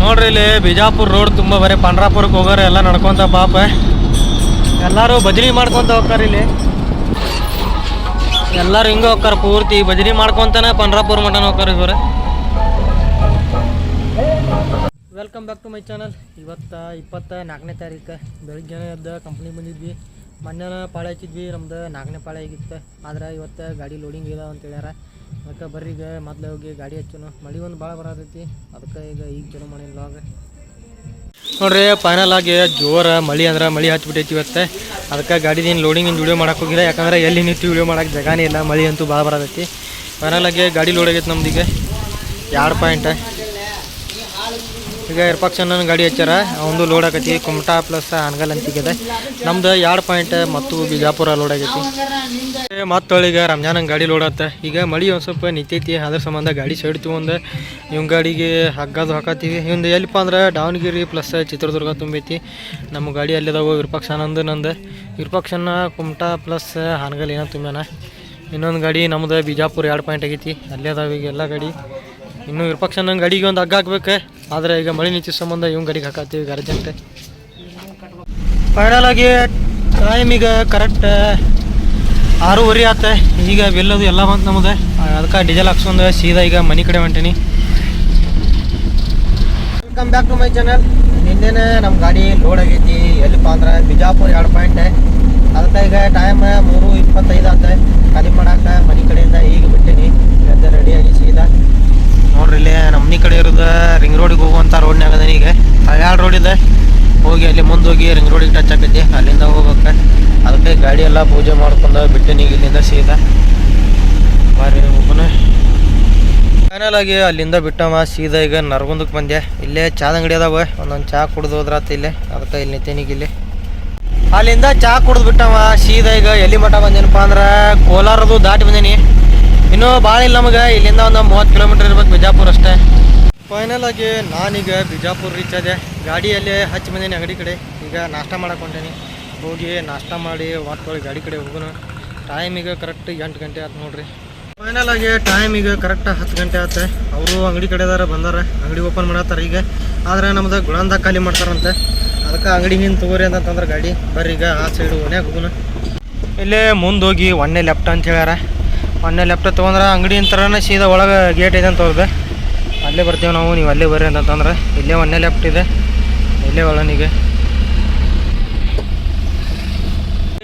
ನೋಡ್ರಿ ಇಲ್ಲಿ ಬಿಜಾಪುರ ರೋಡ್ ತುಂಬ ಬರೀ ಪಂಡ್ರಾಪುರಕ್ಕೆ ಹೋಗೋರು, ಎಲ್ಲ ನಡ್ಕೊಂತ ಪಾಪ. ಎಲ್ಲರೂ ಬಜರಿ ಮಾಡ್ಕೊಂತ ಹೋಗ್ತಾರೆ ಇಲ್ಲಿ. ಎಲ್ಲರೂ ಹಿಂಗೆ ಹೋಗ್ತಾರೆ ಪೂರ್ತಿ, ಬಜರಿ ಮಾಡ್ಕೊಂತಾನೆ ಪಂಡ್ರಾಪುರ ಮಟನ್ ಹೋಗ್ತಾರೆ ಇವರು. Welcome back to my channel ಇವತ್ತು ಇಪ್ಪತ್ತ ನಾಲ್ಕನೇ ತಾರೀಕು. ಬೆಳಿಗ್ಗೆ ಎದ್ದು ಕಂಪ್ನಿ ಬಂದಿದ್ವಿ. ಮೊನ್ನೆ ಪಾಳೆ ಹಚ್ಚಿದ್ವಿ, ನಮ್ದು ನಾಲ್ಕನೇ ಪಾಳೆ ಆಗಿತ್ತು. ಆದ್ರೆ ಇವತ್ತು ಗಾಡಿ ಲೋಡಿಂಗ್ ಇಲ್ಲ ಅಂತ ಹೇಳ್ಯಾರ. ಅದಕ್ಕೆ ಬರ್ರಿ ಈಗ ಮೊದಲೇ ಹೋಗಿ ಗಾಡಿ ಹಚ್ಚೋನು. ಮಳೆ ಒಂದು ಭಾಳ ಬರತೈತಿ. ಅದಕ್ಕೆ ಈಗ ಈಗ ಚಲೋ ಮಾಡಿಲ್ಲ ಲಾಗ್ ನೋಡ್ರಿ ಫೈನಲ್ ಆಗಿ ಜೋರ ಮಳೆ ಅಂದ್ರೆ ಮಳೆ ಹಚ್ಬಿಟ್ಟೈತಿ ಇವತ್ತೆ. ಅದಕ್ಕೆ ಗಾಡಿದೇನು ಲೋಡಿಂಗ್ ವಿಡಿಯೋ ಮಾಡಕ್ಕೆ ಹೋಗಿಲ್ಲ. ಯಾಕಂದ್ರೆ ಎಲ್ಲಿ ನಿಂತು ವಿಡಿಯೋ ಮಾಡಕ್ಕೆ ಜಗಾನೇ ಇಲ್ಲ. ಮಳೆ ಅಂತೂ ಭಾಳ ಬರತೈತಿ. ಫೈನಲ್ ಆಗಿ ಗಾಡಿ ಲೋಡ್ ಆಗೈತೆ ನಮ್ದು ಈಗ ಎರಡು ಪಾಯಿಂಟ್ ಈಗ ಇರ್ಪಕ್ಷನ್ ಗಾಡಿ ಹಚ್ಚಾರ. ಒಂದು ಲೋಡ್ ಆಗೈತಿ. ಕುಮಟಾ ಪ್ಲಸ್ ಹಾನಗಲ್ ಅಂತಿಗಿದೆ ನಮ್ದು ಎರಡು ಪಾಯಿಂಟ್ ಮತ್ತು ಬಿಜಾಪುರ ಲೋಡ್ ಆಗೈತಿ. ಮತ್ತು ಈಗ ರಂಜಾನ್ ಗಾಡಿ ಲೋಡ್ ಆತ. ಈಗ ಮಳಿ ಒಂದು ಸ್ವಲ್ಪ ನಿಂತೈತಿ ಅದ್ರ ಸಂಬಂಧ ಗಾಡಿ ಸೈಡ್ ಒಂದು. ಇವ್ ಗಾಡಿಗೆ ಹಗ್ಗದು ಹಾಕತ್ತೀವಿ. ಇವಂದು ಎಲ್ಲಿಪ್ಪ ಅಂದ್ರೆ ದಾವಣಗೆರೆ ಪ್ಲಸ್ ಚಿತ್ರದುರ್ಗ ತುಂಬೈತಿ. ನಮ್ಮ ಗಾಡಿ ಅಲ್ಲಿದಾವ ವಿರೂಪಾಕ್ಷ ನಂದು. ನಂದು ವಿರೂಪಾಕ್ಷನ ಕುಮಟಾ ಪ್ಲಸ್ ಹಾನಗಲ್ ಏನೋ ತುಂಬ್ಯಾನ. ಇನ್ನೊಂದು ಗಾಡಿ ನಮ್ದು ಬಿಜಾಪುರ ಎರಡು ಪಾಯಿಂಟ್ ಆಗೈತಿ. ಅಲ್ಲೇ ಅದಾವ ಈಗ ಎಲ್ಲ ಗಾಡಿ. ಇನ್ನು ವಿರೂಪಾಕ್ಷನ ಗಾಡಿಗೆ ಒಂದು ಹಗ್ಗ ಹಾಕ್ಬೇಕು. ಆದರೆ ಈಗ ಮಳೆ ನೀತಿ ಸಂಬಂಧ ಇವ್ ಗಡಿಗೆ ಹಾಕತ್ತೀವಿ ಈಗ ಅರ್ಜೆಂಟ್ ಫೈನಲ್ ಆಗಿ ಟೈಮ್ ಈಗ ಕರೆಕ್ಟ್ ಆರೂವರೆ ಆತ. ಈಗ ಬೆಲ್ಲದು ಎಲ್ಲ ಬಂತು ನಮ್ದು. ಅದಕ್ಕೆ ಡೀಸೆಲ್ ಹಾಕ್ಸ್ಕೊಂಡು ಸೀದಾ ಈಗ ಮನೆ ಕಡೆ ಹೊಂಟೀನಿ. Welcome back to my channel ನಿನ್ನೆನೇ ನಮ್ಮ ಗಾಡಿ ಲೋಡ್ ಆಗೈತಿ ಎಲ್ಲಿಪ್ಪ ಅಂದ್ರೆ ಬಿಜಾಪುರ ಎರಡು ಪಾಯಿಂಟ್ ಅದಕ್ಕೆ ಈಗ ಟೈಮ್ ಮೂರು ಇಪ್ಪತ್ತೈದು ಆತ ಖಾಲಿ ಮಾಡಾಕ ಮನೆ ಕಡೆಯಿಂದ ಈಗ ಬಿಟ್ಟೀನಿ ಎದ್ದು ರೆಡಿಯಾಗಿ ಸೀದಾ ನೋಡ್ರಿ ಇಲ್ಲಿ ನಮ್ಮ ಮನೆ ಕಡೆ ಇರೋದು ರಿಂಗ್ ರೋಡಿಗೆ ಹೋಗುವಂಥ ರೋಡ್ನಾಗ ಅದ ಈಗ ರೋಡ್ ಇದೆ. ಹೋಗಿ ಅಲ್ಲಿ ಮುಂದೆ ಹೋಗಿ ರಿಂಗ್ ರೋಡಿಗೆ ಟಚ್ ಆಗೈತಿ ಅಲ್ಲಿಂದ ಹೋಗ್ಬೇಕು. ಅದಕ್ಕೆ ಗಾಡಿ ಎಲ್ಲ ಪೂಜೆ ಮಾಡ್ಕೊಂಡು ಬಿಟ್ಟೀನಿ ಈಗ ಇಲ್ಲಿಂದ ಸೀದಾ. ಬಾರಿ ಫೈನಲ್ ಆಗಿ ಅಲ್ಲಿಂದ ಬಿಟ್ಟವ. ಸೀದಾ ಈಗ ನರಗುಂದಕ್ಕೆ ಬಂದೆ. ಇಲ್ಲೇ ಚಾದ ಅಂಗಡಿ ಅದಾವ. ಒಂದೊಂದು ಚಾ ಕುಡ್ದು ಹೋದ್ರಾತ ಇಲ್ಲೇ. ಅದಕ್ಕೆ ಇಲ್ಲಿ ನಿಂತೇನೀಗ ಇಲ್ಲಿ. ಅಲ್ಲಿಂದ ಚಾ ಕುಡ್ದು ಬಿಟ್ಟವ. ಸೀದಾ ಈಗ ಎಲ್ಲಿ ಮಠ ಬಂದೇನಪ್ಪ ಅಂದ್ರೆ ಕೋಲಾರದು ದಾಟಿ ಬಂದೇನಿ. ಇನ್ನೂ ಭಾಳ ಇಲ್ಲ ನಮಗೆ. ಇಲ್ಲಿಂದ ಒಂದು ಮೂವತ್ತು ಕಿಲೋಮೀಟರ್ ಇರ್ಬೇಕು ಬಿಜಾಪುರ ಅಷ್ಟೇ. ಫೈನಲ್ ಆಗಿ ನಾನೀಗ ಬಿಜಾಪುರ ರೀಚ್ ಆದೆ. ಗಾಡಿಯಲ್ಲಿ ಹಚ್ಚಿ ಬಂದೇನೆ ಅಂಗಡಿ ಕಡೆ. ಈಗ ನಾಷ್ಟ ಮಾಡಕ್ಕೆ ಹೊಂಟೇನಿ ಹೋಗಿ ನಾಷ್ಟ ಮಾಡಿ ವಾಟ್ಕೊಳ್ಳಿ ಗಾಡಿ ಕಡೆ ಹೋಗೋಣ ಟೈಮ್ ಈಗ ಕರೆಕ್ಟ್ ಎಂಟು ಗಂಟೆ ಆಯ್ತು ನೋಡ್ರಿ. ಫೈನಲ್ ಆಗಿ ಟೈಮ್ ಈಗ ಕರೆಕ್ಟ್ ಹತ್ತು ಗಂಟೆ ಆಯ್ತು ಅವರು ಅಂಗಡಿ ಕಡೆದಾರ ಬಂದಾರ. ಅಂಗಡಿ ಓಪನ್ ಮಾಡತ್ತಾರ ಈಗ. ಆದ್ರೆ ನಮ್ದು ಗುಳಂದ ಖಾಲಿ ಮಾಡ್ತಾರಂತೆ. ಅದಕ್ಕೆ ಅಂಗಡಿ ಹಿಂದೆ ತಗೋರಿ ಅಂತಂದ್ರೆ ಗಾಡಿ. ಬರ್ರಿ ಈಗ ಆ ಸೈಡು ಓನ್ಯಾಗ ಹೋಗೋಣ ಇಲ್ಲೇ ಮುಂದೆ ಹೋಗಿ ಒನ್ನೆ ಲೆಫ್ಟ್ ಅಂತ ಹೇಳ್ಯಾರ. ಒನ್ನೆ ಲೆಫ್ಟ್ ತೊಗೊಂಡ್ರೆ ಅಂಗಡಿ ಅಂತಾರನ ಸೀದಾ ಒಳಗೆ ಗೇಟ್ ಇದೆ ಅಂತ ತೋರ್ದೆ. ಅಲ್ಲೇ ಬರ್ತೀವಿ ನಾವು, ನೀವು ಅಲ್ಲೇ ಬರ್ರಿ ಅಂತಂದ್ರೆ. ಇಲ್ಲೇ ಒನ್ನೆ ಲೆಫ್ಟ್ ಇದೆ. ಇಲ್ಲೇ ಒಳನಿಗೆ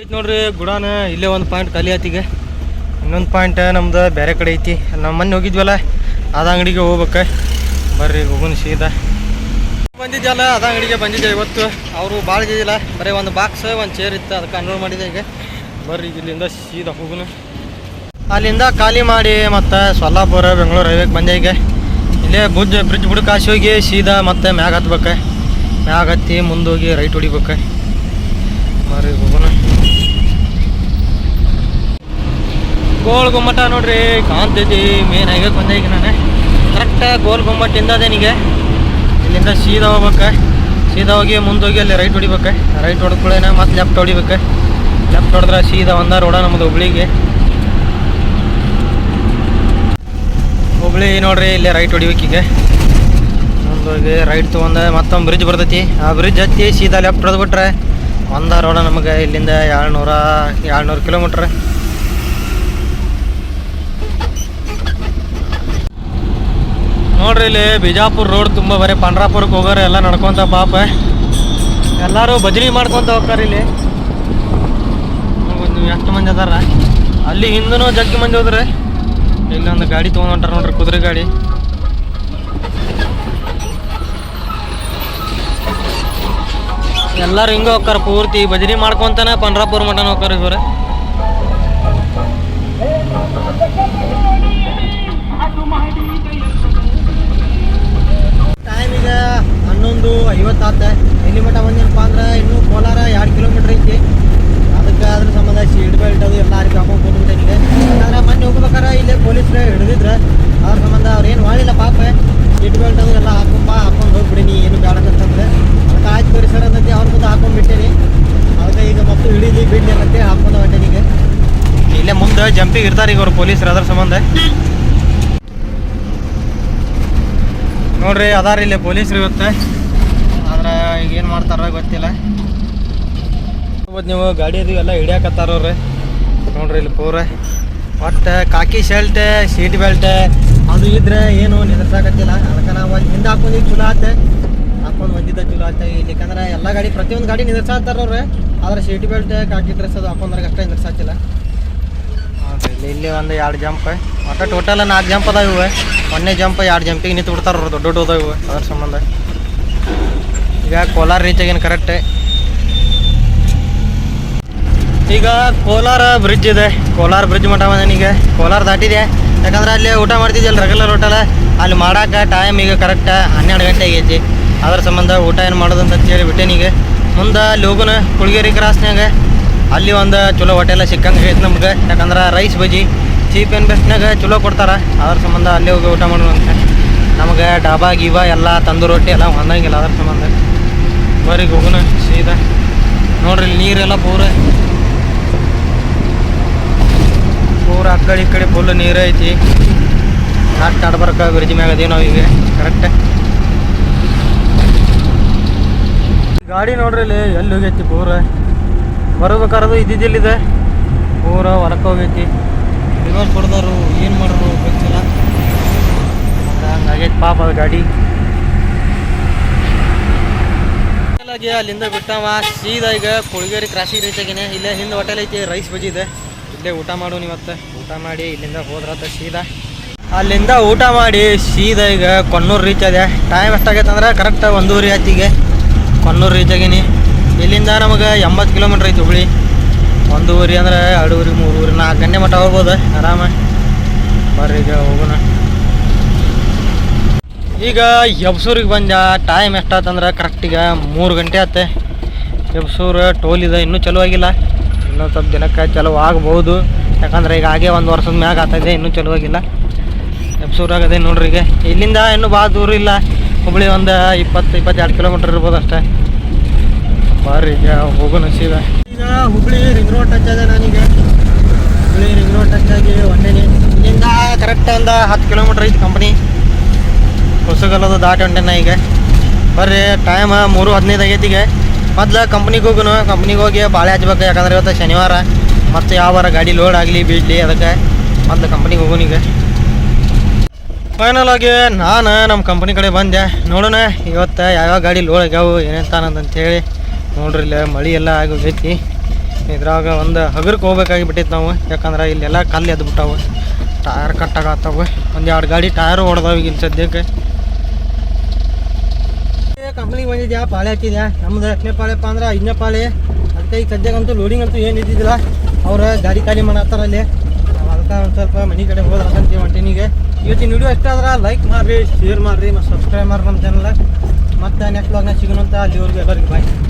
ಐತಿ ನೋಡ್ರಿ ಗುಡಾನ ಇಲ್ಲೇ ಒಂದು ಪಾಯಿಂಟ್ ಖಾಲಿ ಆತಿಗೆ ಇನ್ನೊಂದು ಪಾಯಿಂಟ್ ನಮ್ದು ಬೇರೆ ಕಡೆ ಐತಿ. ನಮ್ಮ ಮೊನ್ನೆ ಹೋಗಿದ್ವಲ್ಲ ಅದ ಅಂಗಡಿಗೆ ಹೋಗ್ಬೇಕು. ಬರ್ರಿ ಹೋಗೋಣ ಸೀದಾ. ಬಂದಿದ್ದಲ್ಲ ಅದ ಅಂಗಡಿಗೆ ಬಂದಿದ್ದೆ ಇವತ್ತು. ಅವರು ಭಾಳ ಇದ್ದಿಲ್ಲ ಬರೀ ಒಂದು ಬಾಕ್ಸ್ ಒಂದು ಚೇರ್ ಇತ್ತು ಅದಕ್ಕೆ ಅನ್ರೋಲ್ ಮಾಡಿದೆ ಈಗ. ಬರ್ರಿ ಇಲ್ಲಿಂದ ಸೀದಾ ಹೋಗೋಣ. ಅಲ್ಲಿಂದ ಖಾಲಿ ಮಾಡಿ ಮತ್ತು ಸೊಲ್ಲಾಪುರ ಬೆಂಗಳೂರು ಹೈವೇಗೆ ಬಂದೆ ಈಗ. ಇಲ್ಲೇ ಬುಜ್ ಬ್ರಿಡ್ಜ್ ಬುಡಕ್ಕೆ ಕಾಸಿ ಹೋಗಿ ಸೀದಾ ಮತ್ತೆ ಮ್ಯಾಗ ಹತ್ಬೇಕು. ಮ್ಯಾಗ ಮುಂದೋಗಿ ರೈಟ್ ಹೊಡಿಬೇಕ. ಮಾರಿ ಹೋಗೋಣ. ಗೋಲ್ ಗುಮ್ಮಟ ನೋಡ್ರಿ ಕಾಣ್ತೈತಿ ಮೇನ್ ಹೈವೇಗೆ ಬಂದೆ ಈಗ ನಾನು. ಕರೆಕ್ಟ್ ಗೋಲ್ ಗುಮ್ಮಟ್ಟಿಂದ ಅದೇನಿಗೆ ಇಲ್ಲಿಂದ ಸೀದಾ ಹೋಗ್ಬೇಕು. ಸೀದಾ ಹೋಗಿ ಮುಂದೋಗಿ ಅಲ್ಲಿ ರೈಟ್ ಹೊಡಿಬೇಕು. ರೈಟ್ ಹೊಡೆದ್ಕೊಳ್ಳೇನ ಮತ್ತೆ ಲೆಫ್ಟ್ ಹೊಡಿಬೇಕು. ಲೆಫ್ಟ್ ಹೊಡೆದ್ರೆ ಸೀದಾ ಒಂದ ರೋಡ ನಮ್ದು ಹುಬ್ಳಿಗೆ. ಹುಬ್ಳಿ ನೋಡ್ರಿ, ಇಲ್ಲೇ ರೈಟ್ ಹೊಡಿಬೇಕೀಗ ಹೋಗಿ ರೈಟ್ ತೊಗೊಂಡು ಮತ್ತೊಂದು ಬ್ರಿಡ್ಜ್ ಬರ್ತೈತಿ. ಆ ಬ್ರಿಡ್ಜ್ ಹತ್ತಿ ಸೀದಾ ಲೆಫ್ಟ್ ಹೊಡೆದ್ಬಿಟ್ರೆ ಒಂದ ರೋಡ ನಮಗೆ ಇಲ್ಲಿಂದ ಏಳ್ನೂರ, ಏಳ್ನೂರು ಕಿಲೋಮೀಟ್ರ್ ನೋಡ್ರಿ ಇಲ್ಲಿ ಬಿಜಾಪುರ ರೋಡ್ ತುಂಬ ಬರೀ ಪಂಡ್ರಾಪುರಕ್ಕೆ ಹೋಗೋರು, ಎಲ್ಲ ನಡ್ಕೊಂತ ಪಾಪ. ಎಲ್ಲರೂ ಭಜನಿ ಮಾಡ್ಕೊಂತ ಹೋಗ್ತಾರೆ ಇಲ್ಲಿ. ಎಷ್ಟು ಮಂದಿ ಅದಾರ? ಅಲ್ಲಿ ಹಿಂದೂ ಜಗ್ಗಿ ಮಂದಿ ಹೋದ್ರೆ. ಇಲ್ಲೊಂದು ಗಾಡಿ ತೊಗೊಂಡ್ರೆ ನೋಡ್ರಿ, ಕುದುರೆ ಗಾಡಿ. ಎಲ್ಲರೂ ಹಿಂಗೆ ಹೋಗ್ತಾರೆ, ಪೂರ್ತಿ ಭಜನಿ ಮಾಡ್ಕೊಂತಾನೆ ಪಂಡ್ರಾಪುರ ಮಠ ಹೋಗ್ತಾರೆ ಇವರೇ. ಟೈಮ್ ಈಗ ಹನ್ನೊಂದು ಐವತ್ತಾತ. ಇಲ್ಲಿ ಮಠ ಬಂದೇನಪ್ಪ ಅಂದ್ರೆ ಇನ್ನೂ ಕೋಲಾರ ಎರಡು ಕಿಲೋಮೀಟರ್ ಐತಿ. ಅದಕ್ಕೆ ಅದ್ರ ಸಂಬಂಧ ಸೀಟ್ ಬೆಲ್ಟ್ ಅದು ಎಲ್ಲ ಹಾಕೊಂಡು ಆದ್ರೆ ಯಾಕಂದ್ರೆ ಮೊನ್ನೆ ಹೋಗ್ಬೇಕಾರೆ ಇಲ್ಲೇ ಪೊಲೀಸ್ರು ಹಿಡಿದಿದ್ರೆ. ಅದ್ರ ಸಂಬಂಧ ಅವ್ರು ಏನು ಮಾಡಿಲ್ಲ ಪಾಪ ಸೀಟ್ ಬೆಲ್ಟ್ ಅದು ಎಲ್ಲ ಹಾಕೊಂಬ ಹಾಕೊಂಡು ಹೋಗ್ಬಿಡಿ ನೀ ಏನು ಬೇಡ ಅಂತಂದ್ರೆ ಅದಕ್ಕೆ ಆಯ್ತು ತೋರಿ ಸರ್ ಅಂತಂದು ಅವ್ರ ಮುಂದೆ ಹಾಕೊಂಡು ಬಿಟ್ಟೇನಿ ಅದಕ್ಕೆ ಈಗ ಮತ್ತು ಹಿಡೀಲಿ ಬಿಡ್ಲಿ ಅಂತಂತೆ ಹಾಕೊಂಡು ಹೊಂಟೇನಿ ಈಗ ಇಲ್ಲೇ ಮುಂದೆ ಜಂಪಿಗೆ ಇರ್ತಾರೆ ಈಗ ಅವ್ರು ಪೊಲೀಸರು ಅದ್ರ ಸಂಬಂಧ. ನೋಡ್ರಿ, ಅದಾರ ಇಲ್ಲಿ ಪೊಲೀಸರು ಇವತ್ತೆ. ಆದ್ರೆ ಈಗ ಏನು ಮಾಡ್ತಾರ ಗೊತ್ತಿಲ್ಲ. ನೀವು, ಗಾಡಿ ಅದು ಎಲ್ಲ ಹಿಡಿಯಾಕತ್ತಾರವ್ರಿ ನೋಡ್ರಿ ಇಲ್ಲಿ ಪೂರ. ಒಟ್ಟು ಕಾಕಿ ಶರ್ಟ್ ಸೀಟ್ ಬೆಲ್ಟ್ ಅದು ಇದ್ರೆ ಏನು ನಿಂದ್ರಸಾಕತ್ತಿಲ್ಲ ಅದಕ್ಕೆ ನಾವು ಹಿಂದೆ ಈಗ ಚಲೋ ಆತೆ. ಹಾಕೊಂಡು ಬಂದಿದ್ದ, ಚಲೋ ಆತ. ಇಲ್ಲಿಕಂದ್ರೆ ಎಲ್ಲ ಗಾಡಿ, ಪ್ರತಿಯೊಂದು ಗಾಡಿ ನಿಂದ್ರಸಾತ್ತಾರವ್ರೆ ಆದ್ರೆ ಸೀಟ್ ಬೆಲ್ಟ್ ಕಾಕಿ ಡ್ರೆಸ್ ಅದು ಹಾಕೊಂಡ್ರೆ ಅಷ್ಟೇ ನಿಂದ್ರಸಾತಿಲ್ಲ ಇಲ್ಲಿ ಒಂದು ಎರಡು ಜಂಪ್ ಒಟ್ಟು ಟೋಟಲ್ ನಾಲ್ಕು ಜಂಪ್ ಅದಾವ ಇವು ಒಂದನೇ ಜಂಪ್ ಎರಡು ಜಂಪಿಗೆ ನಿಂತು ಬಿಡ್ತಾರ ದೊಡ್ಡ ದೊಡ್ಡ ಅದಾವ ಇವು ಅದ್ರ ಸಂಬಂಧ. ಈಗ ಕೋಲಾರ ರೀಚ್ ಆಗಿನ ಕರೆಕ್ಟ್ ಈಗ ಕೋಲಾರ ಬ್ರಿಡ್ಜ್ ಇದೆ. ಕೋಲಾರ ಬ್ರಿಡ್ಜ್ ಮಠ ಈಗ. ಕೋಲಾರ ದಾಟಿದೆ. ಯಾಕಂದ್ರೆ ಅಲ್ಲಿ ಊಟ ಮಾಡ್ತಿದ್ದಿಲ್ಲ ರೆಗ್ಯುಲರ್ ಹೋಟೆಲ್ ಅಲ್ಲಿ ಮಾಡಾಕ ಟೈಮ್ ಈಗ ಕರೆಕ್ಟ್ ಹನ್ನೆರಡು ಗಂಟೆ ಆಗೈತಿ. ಅದ್ರ ಸಂಬಂಧ ಊಟ ಏನು ಮಾಡೋದು ಅಂತ ಹೇಳಿ ಬಿಟ್ಟೇನೀಗ ಮುಂದೆ ಲೋಗನ ಕುಳಗೇರಿ ಕ್ರಾಸ್ನ್ಯಾಗ ಅಲ್ಲಿ ಒಂದು ಚಲೋ ಹೋಟೆಲ್ ಸಿಕ್ಕಂಗೆ ಐತೆ ನಮ್ಗೆ. ಯಾಕಂದ್ರೆ ರೈಸ್ ಬಜ್ಜಿ ಚೀಪ್ ಆ್ಯಂಡ್ ಬೆಸ್ಟ್ನಾಗ ಚಲೋ ಕೊಡ್ತಾರೆ. ಅದ್ರ ಸಂಬಂಧ ಅಲ್ಲಿ ಹೋಗಿ ಊಟ ಅಂತ ನಮಗೆ ಡಾಬಾ, ಗೀಬಾ ಎಲ್ಲ ತಂದೂರು ರೊಟ್ಟಿ ಎಲ್ಲ ಹೊಂದಂಗಿಲ್ಲ ಅದ್ರ ಸಂಬಂಧ. ಬರೀ ಹೋಗೋಣ ಸೀದಾ. ನೋಡ್ರಿ ನೀರೆಲ್ಲ ಪೂರ. ಪೂರ ಆ ಕಡೆ ಈ ಕಡೆ ಫುಲ್ ನೀರು ಐತಿ. ನಾಟ್ ಆಡ್ಬರ್ಕ ಬ್ರಿಡ್ಜ್ ಮ್ಯಾಗ ಅದೀವಿ ನಾವು ಈಗ. ಕರೆಕ್ಟ್ ಗಾಡಿ ನೋಡ್ರಿ ಇಲ್ಲಿ ಎಲ್ಲಿ ಹೋಗೈತಿ ಪೂರ? ಬರ್ಬೇಕಾರದು ಇದ್ದಿದ್ದಿಲ್ಲಿದೆ. ಊರ ಹೊರಕ್ಕೆ ಹೋಗೈತಿ ರಿವರ್ಸ್ ಹೊಡೆದವರು ಏನು ಮಾಡೋರು ಗೊತ್ತಿಲ್ಲ. ಹಂಗಾಗೈತೆ ಪಾಪ ಅದು ಗಾಡಿ. ಅಲ್ಲಿಂದ ಬಿಟ್ಟವ ಸೀದಾ ಈಗ ಕೊಳಗೇರಿ ಕ್ರಾಸಿಗೆ ರೀಚ್ ಆಗೇನೆ. ಇಲ್ಲೇ ಹಿಂದೆ ಹೋಟೆಲ್ ಐತಿ ರೈಸ್ ಬಜ್ಜಿ ಇದೆ. ಇಲ್ಲೇ ಊಟ ಮಾಡು ಇವತ್ತು. ಊಟ ಮಾಡಿ ಇಲ್ಲಿಂದ ಹೋದ್ರತ್ತ ಸೀದಾ. ಅಲ್ಲಿಂದ ಊಟ ಮಾಡಿ ಸೀದಾ ಈಗ ಕೊನ್ನೂರು ರೀಚ್ ಅದೇ ಟೈಮ್ ಎಷ್ಟಾಗೈತೆ ಅಂದ್ರೆ ಕರೆಕ್ಟ್ ಒಂದೂವರೆ ಆಯ್ತಿಗೆ ಕೊನ್ನೂರು ರೀಚ್ ಆಗೀನಿ. ಇಲ್ಲಿಂದ ನಮಗೆ ಎಂಬತ್ತು ಕಿಲೋಮೀಟ್ರ್ ಐತಿ ಹುಬ್ಳಿ. ಒಂದೂವರೆ ಅಂದ್ರೆ ಎರಡೂವರೆ, ಮೂರುವರೆ, ನಾಲ್ಕು ಗಂಟೆ ಮಟ್ಟ ಹೋಗ್ಬೋದು ಆರಾಮ. ಬರ್ರಿ ಈಗ ಹೋಗೋಣ. ಈಗ ಯಬ್ಸೂರಿಗೆ ಬಂದ ಟೈಮ್ ಎಷ್ಟಾತಂದ್ರೆ ಕರೆಕ್ಟಿಗೆ ಮೂರು ಗಂಟೆ ಆತೆ ಯಬ್ಸೂರು ಟೋಲ್ ಇದೆ ಇನ್ನೂ ಚಲೋ ಆಗಿಲ್ಲ. ಇನ್ನೂ ಸ್ವಲ್ಪ ದಿನಕ್ಕೆ ಚಲೋ ಆಗ್ಬೋದು. ಯಾಕಂದ್ರೆ ಈಗ ಹಾಗೆ ಒಂದು ವರ್ಷದ ಮ್ಯಾಗ ಆಗ್ತಾಯಿದೆ ಇನ್ನೂ ಚಲೋ ಆಗಿಲ್ಲ. ಯಬ್ಸೂರು ಆಗದೆ ನೋಡ್ರಿ ಈಗ. ಇಲ್ಲಿಂದ ಇನ್ನೂ ಭಾಳ ದೂರ ಇಲ್ಲ. ಹುಬ್ಳಿ ಒಂದು ಇಪ್ಪತ್ತು, ಇಪ್ಪತ್ತೆರಡು ಕಿಲೋಮೀಟ್ರ್ ಇರ್ಬೋದು ಅಷ್ಟೇ. ಬರ್ರಿ ಈಗ ಹೋಗೋಣ ಈಗ ಹುಬ್ಳಿ ರಿಂಗ್ ರೋಡ್ ಟಚ್ ಆದ ನಾನೀಗ. ಹುಬ್ಳಿ ರಿಂಗ್ ರೋಡ್ ಟಚ್ ಆಗಿ ಹೊಂಟೇನಿ ಇಲ್ಲಿಂದ ಕರೆಕ್ಟ್ ಒಂದು ಹತ್ತು ಕಿಲೋಮೀಟ್ರ್ ಐತಿ ಕಂಪ್ನಿ ಹೊಸಗಲ್ಲದು ದಾಟಿ ಹೊಂಟೇನ ಈಗ. ಬರ್ರಿ ಟೈಮ್ ಮೂರು ಹದಿನೈದು ಆಗೈತಿ ಈಗ. ಮೊದ್ಲು ಕಂಪ್ನಿಗೆ ಹೋಗುನು ಕಂಪ್ನಿಗೆ ಹೋಗಿ ಬಾಳೆ ಹಚ್ಬೇಕು. ಯಾಕಂದ್ರೆ ಇವತ್ತು ಶನಿವಾರ. ಮತ್ತು ಯಾವ ಗಾಡಿ ಲೋಡ್ ಆಗಲಿ, ಬೀಳಲಿ, ಅದಕ್ಕೆ ಮೊದ್ಲು ಕಂಪ್ನಿಗೆ ಹೋಗೋಣ ಈಗ. ಫೈನಲ್ ಆಗಿ ನಾನು ನಮ್ಮ ಕಂಪ್ನಿ ಕಡೆ ಬಂದೆ. ನೋಡೋಣ, ಇವತ್ತು ಯಾವ್ಯಾವ ಗಾಡಿ ಲೋಡ್ ಆಗ್ಯಾವು ಏನೇಂತಾನಂತೇಳಿ ನೋಡ್ರಿ ಇಲ್ಲ ಮಳೆ ಎಲ್ಲ ಆಗೋಗೈತಿ. ಇದ್ರಾಗ ಒಂದು ಹಗರಕ್ಕೆ ಹೋಗ್ಬೇಕಾಗಿ ಬಿಟ್ಟಿತ್ತು ನಾವು. ಯಾಕಂದ್ರೆ ಇಲ್ಲೆಲ್ಲ ಕಲ್ಲು ಎದ್ದು ಬಿಟ್ಟಾವು ಟಯರ್ ಕಟ್ಟಾಗತ್ತವು. ಒಂದು ಎರಡು ಗಾಡಿ ಟಯರ್ ಹೊಡೆದಾವ ಈಗಿನ ಸದ್ಯಕ್ಕೆ. ಕಂಪ್ನಿಗೆ ಬಂದಿದ್ಯಾ? ಪಾಳೆ ಹಾಕಿದ್ಯಾ ನಮ್ದು ಎಷ್ಟನೇ ಪಾಳೆಪ್ಪ ಅಂದ್ರೆ ಐದನೇ ಪಾಳೆ. ಅದಕ್ಕೆ ಈಗ ಸದ್ಯಕ್ಕಂತೂ ಲೋಡಿಂಗ್ ಅಂತೂ ಏನು ಇದ್ದಿದ್ದಿಲ್ಲ. ಅವ್ರ ಗಾಡಿ ಖಾಲಿ ಮಾಡತ್ತಾರ ಅಲ್ಲಿ. ಅದಕ್ಕೆ ಒಂದು ಸ್ವಲ್ಪ ಮನೆ ಕಡೆ ಹೋದ್ರೆ ಅಂತ ಹೊಂಟೀನಿಗೆ ಇವತ್ತಿನ ವಿಡಿಯೋ ಇಷ್ಟ ಆದ್ರೆ ಲೈಕ್ ಮಾಡಿರಿ ಶೇರ್ ಮಾಡಿರಿ ಮತ್ತು ಸಬ್ಸ್ಕ್ರೈಬ್ ಮಾಡ್ರಿ ನಮ್ಮ ಚಾನಲ್ ಮತ್ತು ನೆಕ್ಸ್ಟ್ ಬ್ಲಾಗ್ನ ಸಿಗೋಣ ಅಂತ ಅಲ್ಲಿವರೆಗೂ ಎಲ್ಲರಿಗೂ